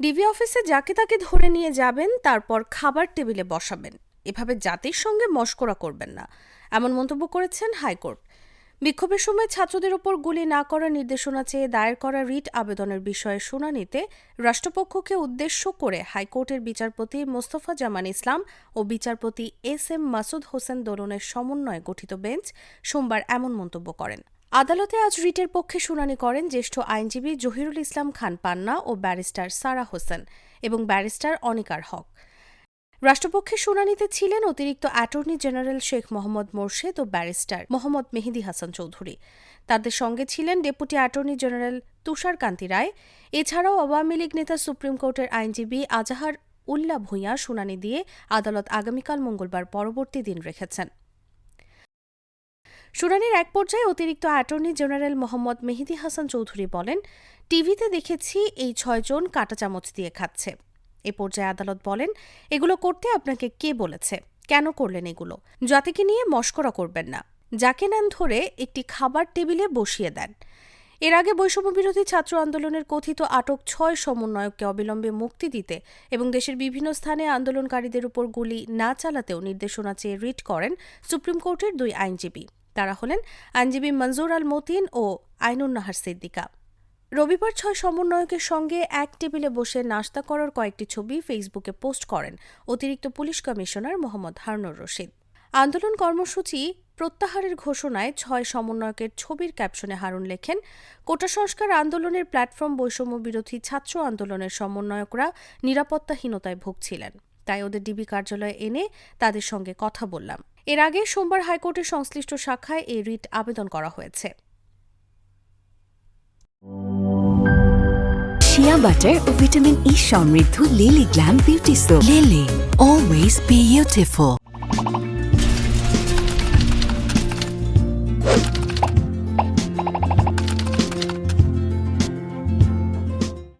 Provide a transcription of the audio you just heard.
DB অফিসে যাকে তাকে ধরে নিয়ে যাবেন, তারপর খাবার টেবিলে বসাবেন। এভাবে জাতির সঙ্গে মশকরা করবেন না, এমন মন্তব্য করেছেন হাইকোর্ট। বিক্ষোভের সময় ছাত্রদের ওপর গুলি না করার নির্দেশনা চেয়ে দায়ের করা রিট আবেদনের বিষয়ে শুনানিতে রাষ্ট্রপক্ষকে উদ্দেশ্য করে হাইকোর্টের বিচারপতি মোস্তফা জামান ইসলাম ও বিচারপতি এস এম মাসুদ হোসেন দোলনের সমন্বয়ে গঠিত বেঞ্চ সোমবার এমন মন্তব্য করেন। আদালতে আজ রিটের পক্ষে শুনানি করেন জ্যেষ্ঠ আইনজীবী জহিরুল ইসলাম খান পান্না ও ব্যারিস্টার সারা হোসেন এবং ব্যারিস্টার অনিকার হক। রাষ্ট্রপক্ষের শুনানিতে ছিলেন অতিরিক্ত অ্যাটর্নি জেনারেল শেখ মোহাম্মদ মোর্শেদ ও ব্যারিস্টার মোহাম্মদ মেহেদি হাসান চৌধুরী। তাদের সঙ্গে ছিলেন deputy attorney general Tushar Kanti Roy. এছাড়াও আওয়ামী লীগ নেতা সুপ্রিম কোর্টের আইনজীবী আজাহার উল্লা ভূঁইয়া শুনানি দিয়ে আদালত আগামীকাল মঙ্গলবার পরবর্তী দিন রেখেছেন। শুনানির এক পর্যায়ে অতিরিক্ত অ্যাটর্নি জেনারেল মোহাম্মদ মেহেদি হাসান চৌধুরী বলেন, টিভিতে দেখেছি এই ছয়জন কাঁটা চামচ দিয়ে খাচ্ছে। এ পর্যায়ে আদালত বলেন, এগুলো করতে আপনাকে কে বলেছে? কেন করলেন এগুলো? জাতিকে নিয়ে মস্করা করবেন না। যাকে নেন ধরে একটি খাবার টেবিলে বসিয়ে দেন। এর আগে বৈষম্য বিরোধী ছাত্র আন্দোলনের কথিত আটক ছয় সমন্বয়ককে অবিলম্বে মুক্তি দিতে এবং দেশের বিভিন্ন স্থানে আন্দোলনকারীদের উপর গুলি না চালাতেও নির্দেশনা চেয়ে রিট করেন সুপ্রিম কোর্টের দুই আইনজীবী। তারা হলেন আইনজীবী মঞ্জুর আল মতিন ও আইনুন নাহার সিদ্দিকা। রবিবার ছয় সমন্বয়কের সঙ্গে এক টেবিলে বসে নাস্তা করার কয়েকটি ছবি ফেসবুকে পোস্ট করেন অতিরিক্ত পুলিশ কমিশনার মোহাম্মদ হারুনুর রশিদ। আন্দোলন কর্মসূচি প্রত্যাহারের ঘোষণায় ছয় সমন্বয়কের ছবির ক্যাপশনে হারুন লেখেন, কোটা সংস্কার আন্দোলনের প্ল্যাটফর্ম বৈষম্য বিরোধী ছাত্র আন্দোলনের সমন্বয়করা নিরাপত্তাহীনতায় ভুগছিলেন। তাই ওদের ডিবি কার্যালয়ে এনে তাদের সঙ্গে কথা বললাম। এর আগে সোমবার হাইকোর্টের সংশ্লিষ্ট শাখায় এই রিট আবেদন করা হয়েছে। শিয়া বাটার ও ভিটামিন ই সমৃদ্ধ Lily glam beauty soap Lily always beautiful